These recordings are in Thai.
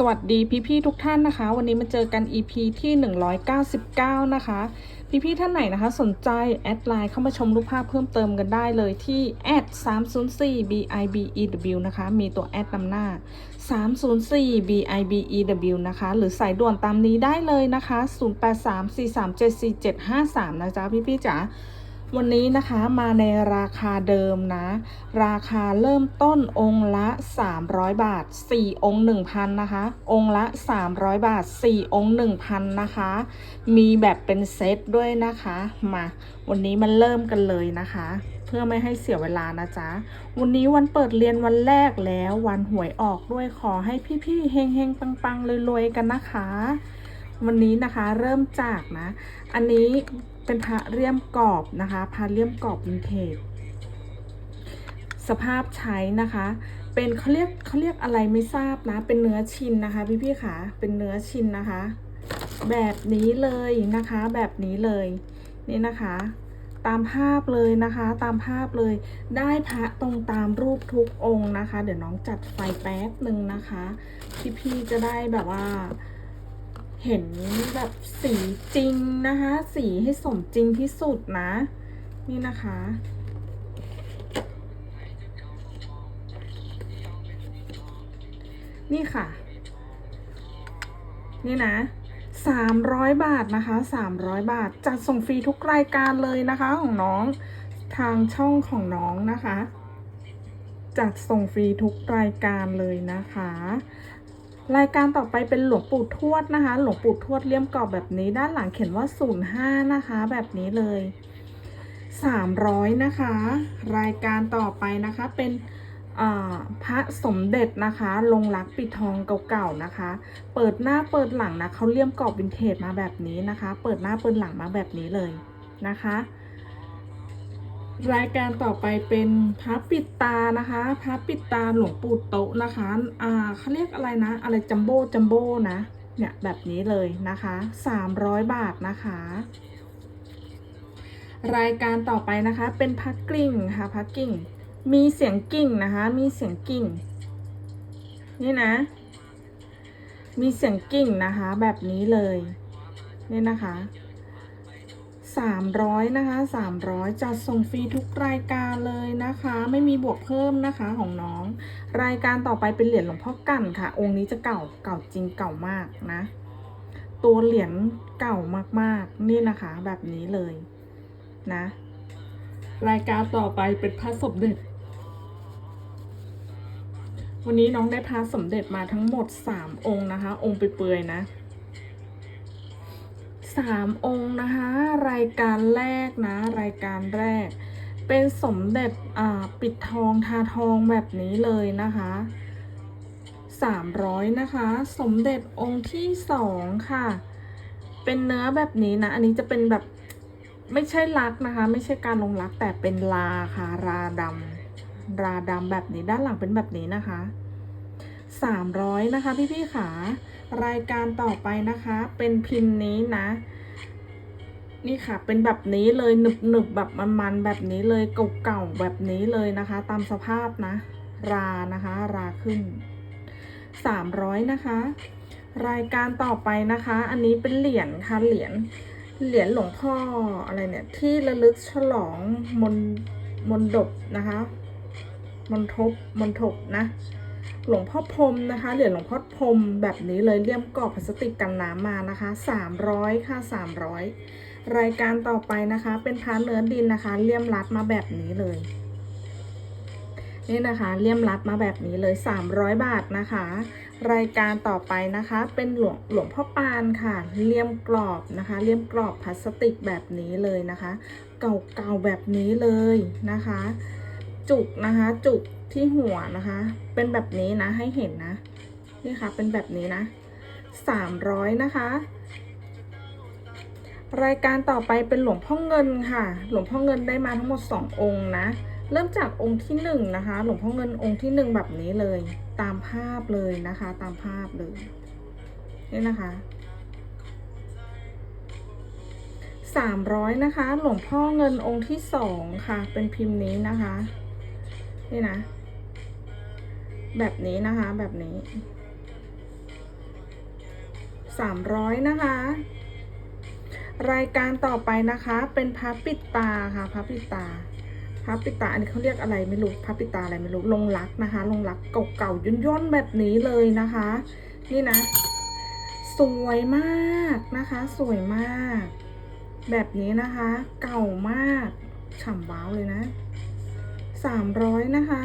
สวัสดีพี่ๆทุกท่านนะคะ วันนี้มาเจอกัน EP ที่ 199 นะคะ พี่ๆท่านไหนนะคะ สนใจ แอดไลน์เข้ามาชมรูปภาพเพิ่มเติมกันได้เลยที่แอด304 bibew นะคะ มีตัวแอดนำหน้า 304 bibew นะคะ หรือสายด่วนตามนี้ได้เลยนะคะ 0834374753 นะจ๊ะพี่ๆจ๋า วันนี้นะคะมาในราคาเดิมนะ ราคาเริ่มต้นองค์ละ 300 บาท 4 องค์ 1,000 นะคะ องค์ละ 300 บาท 4 องค์ 1,000 นะคะ มีแบบเป็นเซตด้วยนะคะ มาวันนี้มันเริ่มกันเลยนะคะ เพื่อไม่ให้เสียเวลานะจ๊ะ วันนี้วันเปิดเรียนวันแรกแล้ววันหวยออกด้วยขอให้พี่ๆเฮงๆปังๆรวยๆกันนะคะ วันนี้นะคะเริ่มจากนะ อันนี้ เป็นพระเลี่ยมกรอบนะคะพระเลี่ยมกรอบวินเทจสภาพใช้นะคะ เป็นเขาเรียกเขาเรียกอะไรไม่ทราบนะ เป็นเนื้อชินนะคะพี่พี่ๆค่ะเป็นเนื้อชินนะคะ แบบนี้เลยนะคะ แบบนี้เลยนี่นะคะ ตามภาพเลยนะคะ ตามภาพเลย ได้พระตรงตามรูปทุกองค์นะคะ เดี๋ยวน้องจัดไฟแป๊บหนึ่งนะคะ พี่ๆจะได้แบบว่า เห็นแบบสีจริงนะคะ สีให้สมจริงที่สุดนะ นี่นะคะ นี่ค่ะ นี่นะสามร้อยบาทนะคะสามร้อยบาท จัดส่งฟรีทุกรายการเลยนะคะของน้องทางช่องของน้องนะคะ จัดส่งฟรีทุกรายการเลยนะคะ รายการต่อไปเป็นหลวงปู่ทวดนะคะ หลวงปู่ทวดเลี่ยมกรอบแบบนี้ด้านหลังเขียนว่า 05 นะคะ แบบนี้เลย 300 นะคะ รายการต่อไปนะคะเป็นพระสมเด็จนะคะ ลงรักปิดทองเก่าๆนะคะ เปิดหน้าเปิดหลังนะเขาเลี่ยมกรอบวินเทจมาแบบนี้นะคะ เปิดหน้าเปิดหลังมาแบบนี้เลยนะคะ รายการต่อไปเป็นพระปิดตานะคะพระปิดตาหลวงปู่โตะนะคะ อ่าเขาเรียกอะไรนะ อะไรจัมโบ้จัมโบ้นะ เนี่ยแบบนี้เลยนะคะ300บาทนะคะ รายการต่อไปนะคะ เป็นพักกิ่งค่ะพักกิ่ง มีเสียงกิ่งนะคะ มีเสียงกิ่ง นี่นะ มีเสียงกิ่งนะคะ แบบนี้เลย นี่นะคะ 300นะคะ300 จัดส่งฟรีทุกรายการเลยนะคะ ไม่มีบวกเพิ่มนะคะของน้อง รายการต่อไปเป็นเหรียญหลวงพ่อกั่นค่ะ องค์นี้จะเก่าเก่าจริงเก่ามากนะ ตัวเหรียญเก่ามากๆ นี่นะคะ แบบนี้เลยนะ รายการต่อไปเป็นพระสมเด็จ วันนี้น้องได้พระสมเด็จมาทั้งหมด 3 องค์นะคะ องค์เปื่อยๆนะ สามองค์นะคะ รายการแรกนะ รายการแรก เป็นสมเด็จอ่าปิดทองทาทองแบบนี้เลยนะคะสามร้อยนะคะ สมเด็จองค์ที่สองค่ะ เป็นเนื้อแบบนี้นะ อันนี้จะเป็นแบบไม่ใช่ลักนะคะ ไม่ใช่การลงลักแต่เป็นลาค่ะ ราดำราดำแบบนี้ด้านหลังเป็นแบบนี้นะคะ สามร้อยนะคะ พี่ๆค่ะรายการต่อไปนะคะ เป็นพิมพ์นี้นะ นี่ค่ะ เป็นแบบนี้เลยหนึบหนึบแบบมันๆแบบนี้เลยเก่าๆแบบนี้เลยนะคะ ตามสภาพนะ รานะคะ ราขึ้น 300 นะคะ รายการต่อไปนะคะ อันนี้เป็นเหรียญค่ะเหรียญเหรียญหลวงพ่ออะไรเนี่ย ที่ระลึกฉลองมนมนดบนะคะ มนทบมนทบนะ หลวงพ่อพรมนะคะเหรียญหลวงพ่อพรมแบบนี้เลยเลี่ยมกรอบพลาสติกกันน้ำมานะคะ 300 ค่ะ 300 รายการต่อไปนะคะ เป็นพาเนื้อดินนะคะเลี่ยมรัดมาแบบนี้เลย นี่นะคะเลี่ยมรัดมาแบบนี้เลย 300 บาทนะคะ รายการต่อไปนะคะ เป็นหลวงหลวงพ่อปานค่ะเลี่ยมกรอบนะคะเลี่ยมกรอบพลาสติกแบบนี้เลยนะคะ เก่าๆแบบนี้เลยนะคะ จุกนะคะจุก ที่หัวนะคะ เป็นแบบนี้นะให้เห็นนะ นี่ค่ะ เป็นแบบนี้นะสามร้อยนะคะ รายการต่อไปเป็นหลวงพ่อเงินค่ะ หลวงพ่อเงินได้มาทั้งหมดสององค์นะ เริ่มจากองค์ที่หนึ่งนะคะ หลวงพ่อเงินองค์ที่หนึ่งแบบนี้เลย ตามภาพเลยนะคะ ตามภาพเลย นี่นะคะสามร้อยนะคะ หลวงพ่อเงินองค์ที่สองค่ะ เป็นพิมพ์นี้นะคะ นี่นะ แบบนี้นะคะแบบนี้300นะคะ รายการต่อไปนะคะ เป็นพับปิดตาค่ะพับปิดตาพับปิดตาอันนี้เขาเรียกอะไรไม่รู้พับปิดตาอะไรไม่รู้ลงรักนะคะ ลงรักเก่าๆย่นๆแบบนี้เลยนะคะ นี่นะ สวยมากนะคะ สวยมาก แบบนี้นะคะ เก่ามากฉ่ำว้าวเลยนะ300นะคะ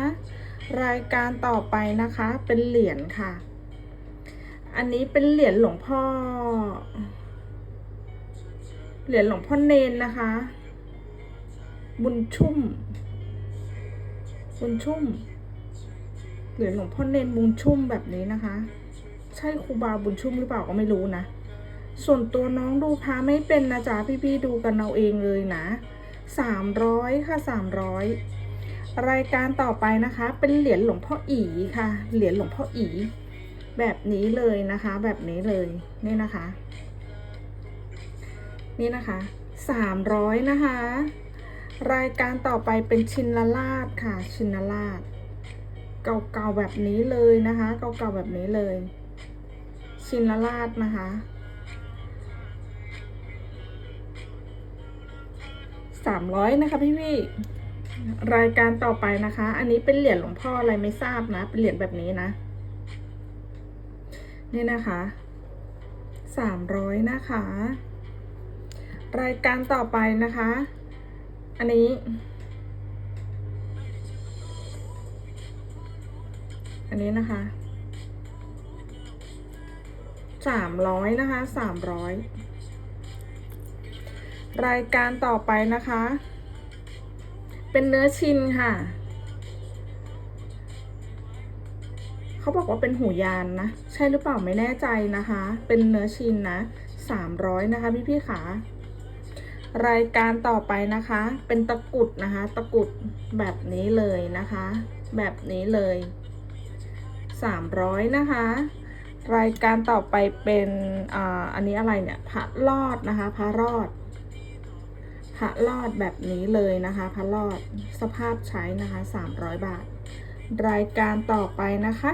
รายการต่อไปนะคะเป็นเหรียญค่ะ อันนี้เป็นเหรียญหลวงพ่อ เหรียญหลวงพ่อเนนนะคะ บุญชุ่ม บุญชุ่ม เหรียญหลวงพ่อเนนบุญชุ่มแบบนี้นะคะ ใช่ครูบาบุญชุ่มหรือเปล่าก็ไม่รู้นะ ส่วนตัวน้องดูพระไม่เป็นนะจ๊ะพี่ๆดูกันเอาเองเลยนะสามร้อยค่ะสามร้อย รายการต่อไปนะคะ เป็นเหรียญหลวงพ่ออีค่ะ เหรียญหลวงพ่ออี แบบนี้เลยนะคะ แบบนี้เลยนี่นะคะ นี่นะคะสามร้อยนะคะ รายการต่อไปเป็นชินลาชค่ะ ชินลาชเก่าๆแบบนี้เลยนะคะ เก่าๆแบบนี้เลย ชินลาชนะคะสามร้อยนะคะพี่พี่ รายการต่อไปนะคะ อันนี้เป็นเหรียญหลวงพ่ออะไรไม่ทราบนะ เป็นเหรียญแบบนี้นะ นี่นะคะสามร้อยนะคะ รายการต่อไปนะคะ อันนี้ อันนี้นะคะสามร้อยนะคะสามร้อยรายการต่อไปนะคะ เป็นเนื้อชินค่ะ เขาบอกว่าเป็นหูยานนะ ใช่หรือเปล่าไม่แน่ใจนะคะ เป็นเนื้อชินนะสามร้อยนะคะพี่พี่ๆค่ะรายการต่อไปนะคะ เป็นตะกุดนะคะ ตะกุดแบบนี้เลยนะคะ แบบนี้เลยสามร้อยนะคะ รายการต่อไปเป็นออันนี้อะไรเนี่ยพระรอดนะคะพระรอด พระรอดแบบนี้เลยนะคะพระรอดสภาพใช้นะคะ 300 บาท รายการต่อไปนะคะ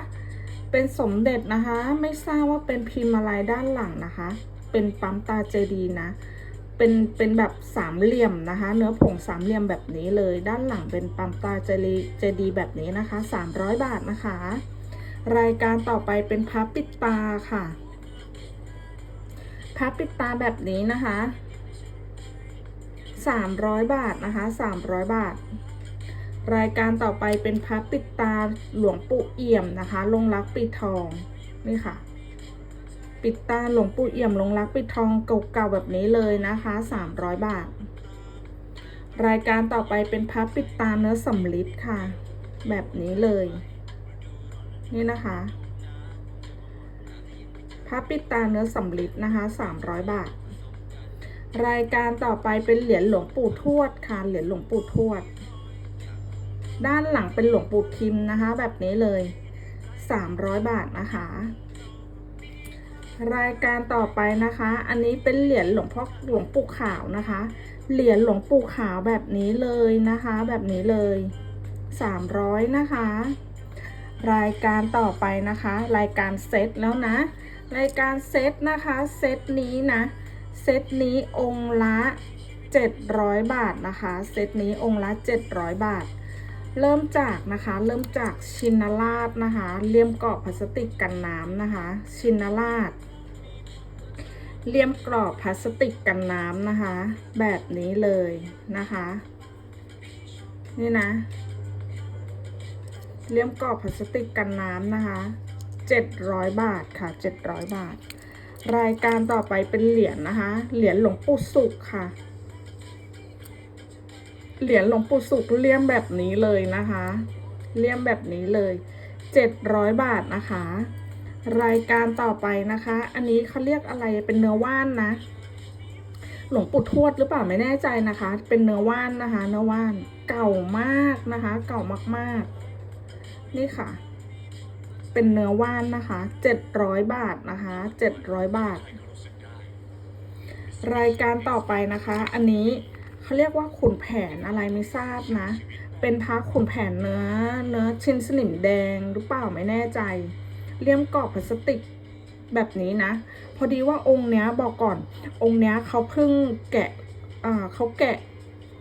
เป็นสมเด็จนะคะ ไม่ทราบว่าเป็นพิมพ์อะไรด้านหลังนะคะ เป็นปั๊มตาเจดีนะ เป็นเป็นแบบสามเหลี่ยมนะคะ เนื้อผงสามเหลี่ยมแบบนี้เลย ด้านหลังเป็นปั๊มตาเจดีเจดีแบบนี้นะคะ 300 บาทนะคะ รายการต่อไปเป็นพับปิดตาค่ะพับปิดตาแบบนี้นะคะ 300 บาทนะคะ300 บาท รายการต่อไปเป็นพับปิดตาหลวงปู่เอี่ยมนะคะ ลงรักปิดทองนี่ค่ะ ปิดตาหลวงปู่เอี่ยมลงรักปิดทองเก่าๆแบบนี้เลยนะคะ 300 บาท รายการต่อไปเป็นพับปิดตาเนื้อสำลิดค่ะ แบบนี้เลย นี่นะคะพับปิดตาเนื้อสำลิดนะคะ 300 บาท รายการต่อไปเป็นเหรียญหลวงปู่ทวดค่ะเหรียญหลวงปู่ทวด ด้านหลังเป็นหลวงปู่ทิมนะคะ แบบนี้เลย300บาทนะคะ รายการต่อไปนะคะ อันนี้เป็นเหรียญหลวงพ่อหลวงปู่ขาวนะคะ เหรียญหลวงปู่ขาวแบบนี้เลยนะคะ แบบนี้เลย300นะคะ รายการต่อไปนะคะ รายการเซตแล้วนะ รายการเซตนะคะ เซตนี้นะ เซตนี้องค์ละ 700 บาทนะคะ เซตนี้องค์ละ 700 บาท เริ่มจากนะคะ เริ่มจากชินราชนะคะ เลี่ยมกรอบพลาสติกกันน้ำนะคะ ชินราชเลี่ยมกรอบพลาสติกกันน้ำนะคะ แบบนี้เลยนะคะ นี่นะ เลี่ยมกรอบพลาสติกกันน้ำนะคะ 700 บาทค่ะ 700 บาท รายการต่อไปเป็นเหรียญนะคะ เหรียญหลวงปู่สุขค่ะ เหรียญหลวงปู่สุขเลี่ยมแบบนี้เลยนะคะ เลี่ยมแบบนี้เลย700บาทนะคะ รายการต่อไปนะคะ อันนี้เขาเรียกอะไรเป็นเนื้อว่านนะ หลวงปู่ทวดหรือเปล่าไม่แน่ใจนะคะ เป็นเนื้อว่านนะคะ เนื้อว่านเก่ามากนะคะ เก่ามากๆ นี่ค่ะ เป็นเนื้อว่านนะคะ700บาทนะคะ700บาท รายการต่อไปนะคะ อันนี้เขาเรียกว่าขุนแผนอะไรไม่ทราบนะ เป็นพระขุนแผนเนื้อเนื้อชิ้นสนิมแดงหรือเปล่าไม่แน่ใจเลี่ยมกรอบพลาสติกแบบนี้นะ พอดีว่าองค์เนี้ยบอกก่อน องค์เนี้ยเขาเพิ่งแกะอ่าเขาแกะ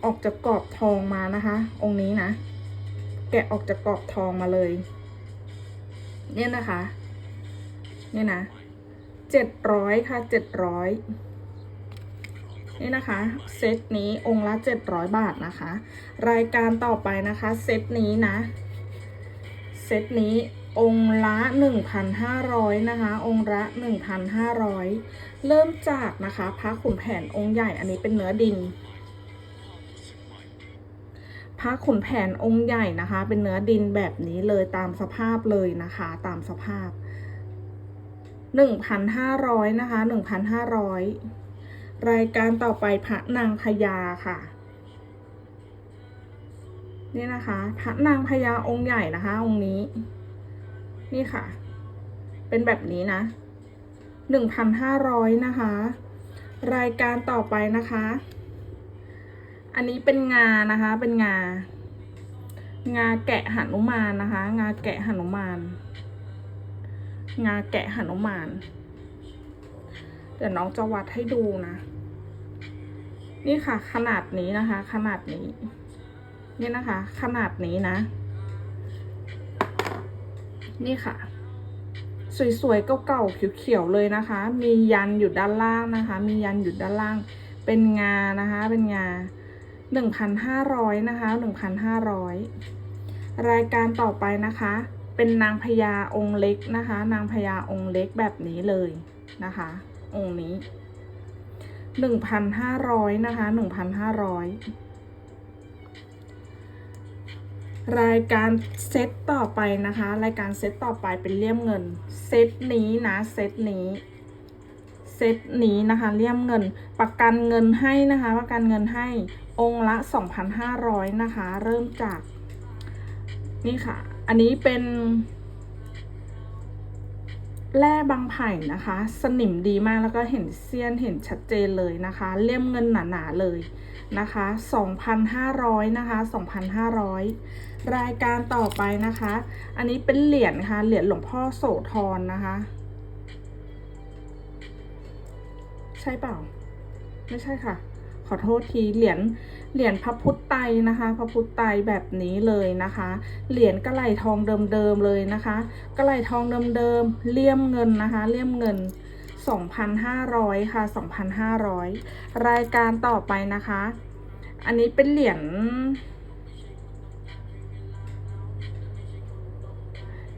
ออกจากกรอบทองมานะคะ องค์นี้นะ แกะออกจากกรอบทองมาเลย เนี่ยนะคะ เนี่ยนะเจ็ดร้อยค่ะเจ็ดร้อยนี่นะคะเซตนี้องค์ละเจ็ดร้อยบาทนะคะ รายการต่อไปนะคะเซตนี้นะเซตนี้องค์ละ 1,500 นะคะ องค์ละ 1,500 เริ่มจากนะคะพระขุนแผนองค์ใหญ่อันนี้เป็นเนื้อดิน พระขุนแผนองค์ใหญ่นะคะ เป็นเนื้อดินแบบนี้เลยตามสภาพเลยนะคะ ตามสภาพ 1,500 นะคะ 1,500 รายการต่อไปพระนางพญาค่ะนี่นะคะพระนางพญาองค์ใหญ่นะคะ องค์นี้ นี่ค่ะ เป็นแบบนี้นะหนึ่งพันห้าร้อยนะคะ รายการต่อไปนะคะ อันนี้เป็นงานะคะ เป็นงา งาแกะหนุมานนะคะ งาแกะหนุมาน งาแกะหนุมาน เดี๋ยวน้องจะวัดให้ดูนะ นี่ค่ะ ขนาดนี้นะคะ ขนาดนี้ นี่นะคะ ขนาดนี้นะ นี่ค่ะสวยๆเก่าๆเขียวๆเลยนะคะ มียันอยู่ด้านล่างนะคะ มียันอยู่ด้านล่าง เป็นงานะคะ เป็นงา หนึ่งพันห้าร้อยนะคะหนึ่งพันห้าร้อยรายการต่อไปนะคะ เป็นนางพญาองค์เล็กนะคะ นางพญาองค์เล็กแบบนี้เลยนะคะ องค์นี้หนึ่งพันห้าร้อยนะคะหนึ่งพันห้าร้อยรายการเซตต่อไปนะคะ รายการเซตต่อไปเป็นเลี่ยมเงิน เซตนี้นะเซตนี้เซตนี้นะคะเลี่ยมเงินประกันเงินให้นะคะประกันเงินให้ องค์ละ 2,500 นะคะ เริ่มจาก นี่ค่ะ อันนี้เป็นแร่บางไผ่นะคะ สนิมดีมากแล้วก็เห็นเสี้ยนเห็นชัดเจนเลยนะคะ เลี่ยมเงินหนาๆเลยนะคะ 2,500 นะคะ 2,500 รายการต่อไปนะคะ อันนี้เป็นเหรียญค่ะ เหรียญหลวงพ่อโสธรนะคะ ใช่เปล่า ไม่ใช่ค่ะ ขอโทษทีเหรียญเหรียญพระพุทธไตนะคะ พระพุทธไตแบบนี้เลยนะคะ เหรียญกระไหลทองเดิมๆเลยนะคะกระไหลทองเดิมๆเลี่ยมเงินนะคะเลี่ยมเงิน 2,500 ค่ะ 2,500 รายการต่อไปนะคะ อันนี้เป็นเหรียญ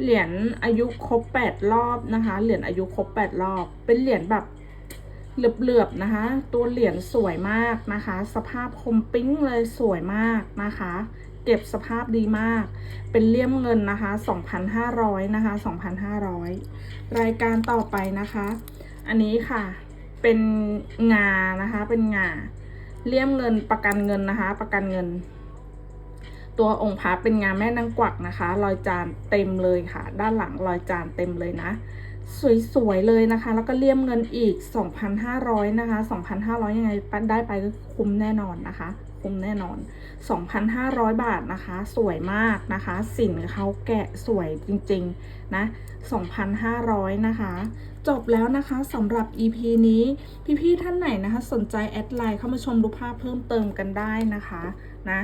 เหรียญอายุครบ 8 รอบนะคะ เหรียญอายุครบ 8 รอบ เป็นเหรียญแบบ เหลือบๆนะคะ ตัวเหรียญสวยมากนะคะ สภาพคมปิ้งเลยสวยมากนะคะ เก็บสภาพดีมาก เป็นเลี่ยมเงินนะคะ 2,500 นะคะ 2,500 รายการต่อไปนะคะ อันนี้ค่ะ เป็นงานะคะ เป็นงา เลี่ยมเงินประกันเงินนะคะ ประกันเงิน ตัวองค์พระเป็นงานแม่นางกวักนะคะ รอยจานเต็มเลยค่ะ ด้านหลังรอยจานเต็มเลยนะ สวยๆเลยนะคะ แล้วก็เลี่ยมเงินอีก 2,500 นะคะ 2,500 ยังไงได้ไปก็คุ้มแน่นอนนะคะ คุ้มแน่นอน 2,500 บาทนะคะ สวยมากนะคะ สินเขาแกะสวยจริงๆ นะ 2,500 นะคะจบแล้วนะคะสำหรับ EP นี้ พี่ๆท่านไหนนะคะ สนใจแอดไลน์เข้ามาชมรูปภาพเพิ่มเติมกันได้นะคะนะ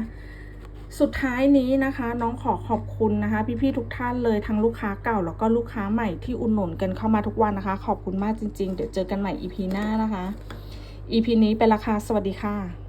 สุดท้ายนี้นะคะ น้องขอขอบคุณนะคะ พี่ๆทุกท่านเลยทั้งลูกค้าเก่าแล้วก็ลูกค้าใหม่ที่อุดหนุนกันเข้ามาทุกวันนะคะ ขอบคุณมากจริงๆ เดี๋ยวเจอกันใหม่ EP หน้านะคะ EP นี้เป็นราคาสวัสดีค่ะ